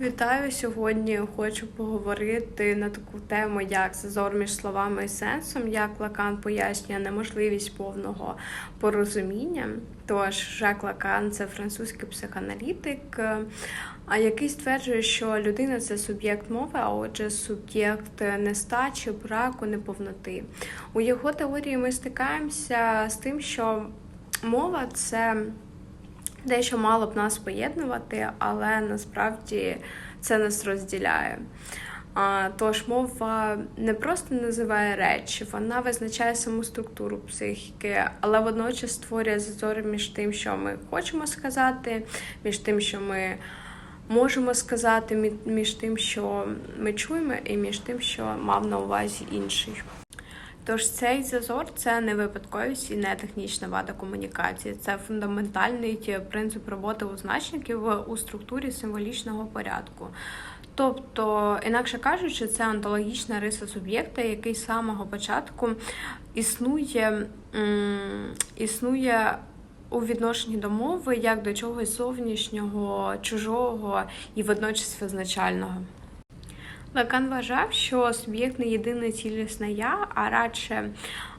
Вітаю сьогодні. Хочу поговорити на таку тему, як зазор між словами і сенсом, як Лакан пояснює неможливість повного порозуміння. Тож Жак Лакан це французький психоаналітик, е, який стверджує, що людина це суб'єкт мови, а отже, суб'єкт нестачі, браку, неповноти. У його теорії ми стикаємося з тим, що мова це. Дещо мало б нас поєднувати, але насправді це нас розділяє. Тож мова не просто називає речі, вона визначає саму структуру психіки, але водночас створює зазори між тим, що ми хочемо сказати, між тим, що ми можемо сказати, між тим, що ми чуємо, і між тим, що мав на увазі інший. Тож цей зазор це не випадковість і не технічна вада комунікації, це фундаментальний принцип роботи означників у структурі символічного порядку. Тобто, інакше кажучи, це онтологічна риса суб'єкта, який з самого початку існує, існує у відношенні до мови як до чогось зовнішнього, чужого і водночас визначального. Лакан вважав, що суб'єкт не єдине цілісне я, а радше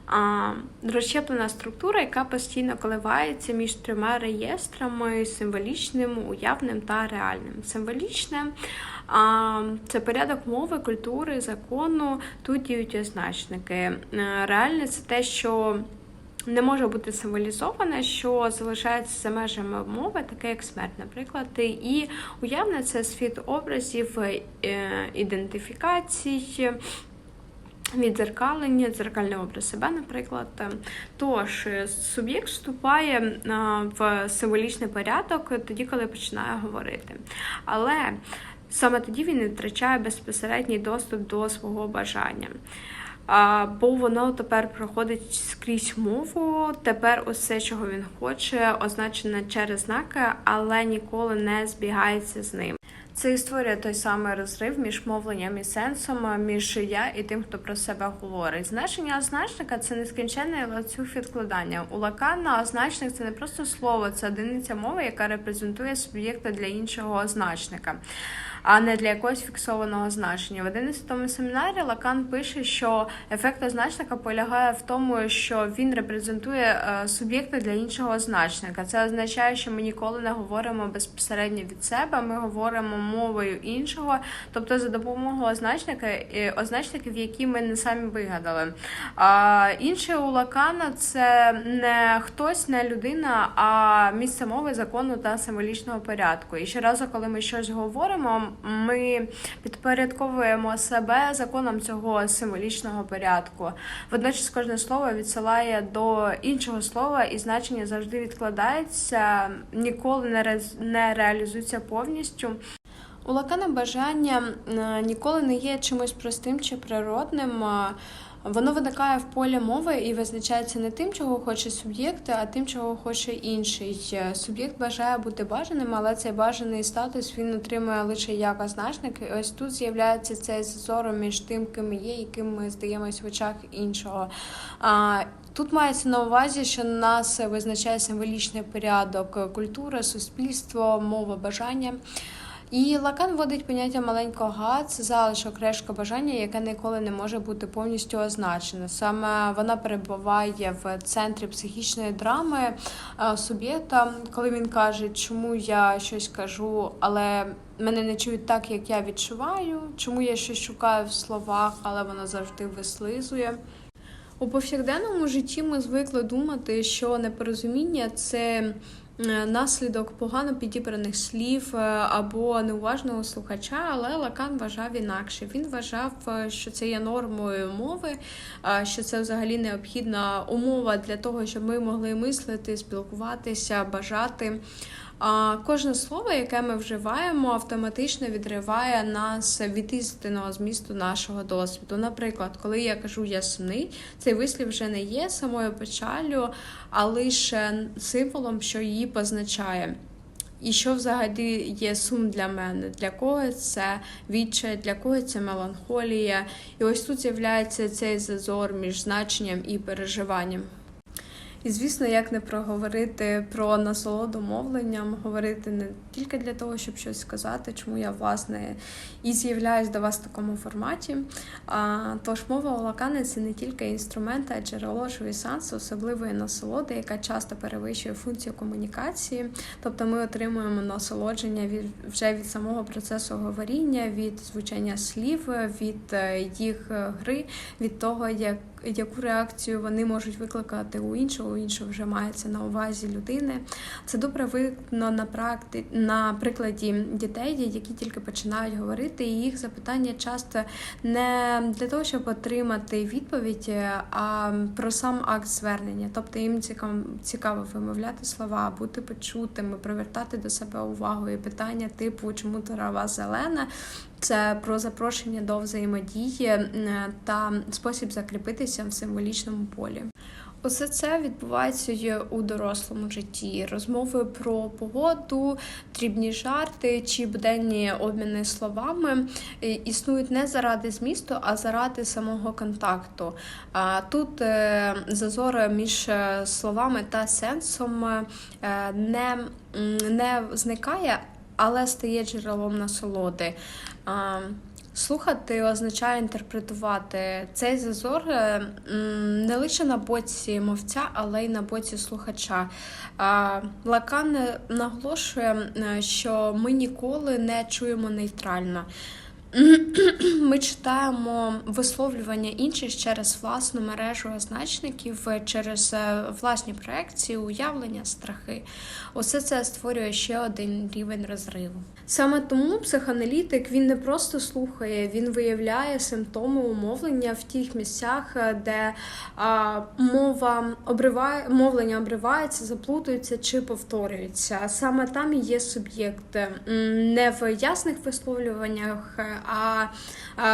а, розщеплена структура, яка постійно коливається між трьома реєстрами символічним, уявним та реальним. Символічне а, це порядок мови, культури, закону, тут діють означники. Е, Реальне це те, що не може бути символізоване, що залишається за межами мови, таке як смерть, наприклад. І уявне це світ образів, е, ідентифікацій. Відзеркалення, дзеркальний образ себе, наприклад. Тож, суб'єкт вступає е, в символічний порядок тоді, коли починає говорити. Але саме тоді він втрачає безпосередній доступ до свого бажання. Бо воно тепер проходить скрізь мову. Тепер усе, чого він хоче, означене через знаки, але ніколи не збігається з ним. Це і створює той самий розрив між мовленням і сенсом, між я і тим, хто про себе говорить. Значення означника це нескінченний ланцюг відкладання. У Лакана означник це не просто слово, це одиниця мови, яка репрезентує суб'єкта для іншого означника. А не для якогось фіксованого значення. В 11 семінарі Лакан пише, що ефект означника полягає в тому, що він репрезентує е, суб'єкта для іншого означника. Це означає, що ми ніколи не говоримо безпосередньо від себе, ми говоримо мовою іншого, тобто за допомогою означника е, означників, які ми не самі вигадали. А інше у Лакана це не хтось, не людина, а місце мови, закону та символічного порядку. І щоразу, коли ми щось говоримо, ми підпорядковуємо себе законом цього символічного порядку. Водночас кожне слово відсилає до іншого слова, і значення завжди відкладається, ніколи не ре- не реалізується повністю. У Лакана бажання е, ніколи не є чимось простим чи природним. Воно виникає в полі мови і визначається не тим, чого хоче суб'єкт, а тим, чого хоче інший. Е, Суб'єкт бажає бути бажаним, але цей бажаний статус він отримує лише як означник. І ось тут з'являється цей зазор між тим, ким є і ким ми здаємось в очах іншого. Тут мається на увазі, що нас визначає символічний порядок, культура, суспільство, мова, бажання. І Лакан вводить поняття маленького га, це залишок решка бажання, яке ніколи не може бути повністю означене. Саме вона перебуває в центрі психічної драми е, суб'єкта, коли він каже, чому я щось кажу, але мене не чують так, як я відчуваю, чому я щось шукаю в словах, але воно завжди вислизує. У повсякденному житті ми звикли думати, що непорозуміння це наслідок погано підібраних слів е, або неуважного слухача, але Лакан вважав інакше. Він вважав, е, що це є нормою мови, е, що це взагалі необхідна умова для того, щоб ми могли мислити, спілкуватися, бажати. А кожне слово, яке ми вживаємо, автоматично відриває нас від істинного змісту нашого досвіду. Наприклад, коли я кажу я сумний, цей вислів вже не є самою печалю, а лише символом, що її позначає. І що взагалі є сум для мене? Для кого це відчай, для кого це меланхолія? І ось тут з'являється цей зазор між значенням і переживанням. І звісно, як не проговорити про насолоду мовленням, говорити не тільки для того, щоб щось сказати, чому я власне і з'являюсь до вас в такому форматі. А, тож мова у лакани це не тільки інструмент, а й джерело сенсу, особливої насолоди, яка часто перевищує функцію комунікації. Тобто ми отримуємо насолодження від вже від самого процесу говоріння, від звучання слів, від е, їх е, гри, від того, як яку реакцію вони можуть викликати у іншого, у іншого вже мається на увазі людини. Це добре видно на практи... на прикладі дітей, які тільки починають говорити, і їх запитання часто не для того, щоб отримати відповідь, а про сам акт звернення. Тобто їм цікаво, вимовляти слова, бути почутими, привертати до себе увагу і питання типу, чому трава зелена. Це про запрошення до взаємодії е, та спосіб закріпитися в символічному полі. Усе це відбувається у дорослому житті. Розмови про погоду, дрібні жарти чи буденні обміни словами е, існують не заради змісту, а заради самого контакту. А тут е, зазор між словами та сенсом не, не зникає, але стає джерелом насолоди. Слухати означає інтерпретувати цей зазор е, не лише на боці мовця, але й на боці слухача. Лакан наголошує, е, що ми ніколи не чуємо нейтрально. Ми читаємо висловлювання інших через власну мережу означників, через е, власні проекції, уявлення, страхи. Усе це створює ще один рівень розриву. Саме тому психоаналітик він не просто слухає, він виявляє симптоми умовлення в тих місцях, е, де а, мова обриває, мовлення обривається, заплутується чи повторюється. Саме там є суб'єкт не в ясних висловлюваннях а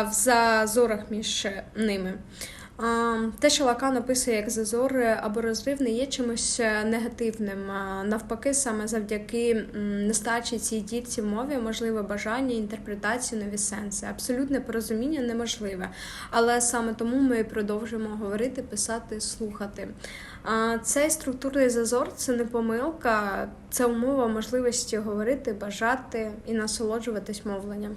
в зазорах між ними. Те, що Лакан описує як зазор або розрив, не є чимось негативним. Навпаки, саме завдяки нестачі цій дітці мові можливе бажання, інтерпретації, нові сенси. Абсолютне порозуміння неможливе. Але саме тому ми продовжуємо говорити, писати, слухати. Цей структурний зазор це не помилка, це умова можливості говорити, бажати і насолоджуватись мовленням.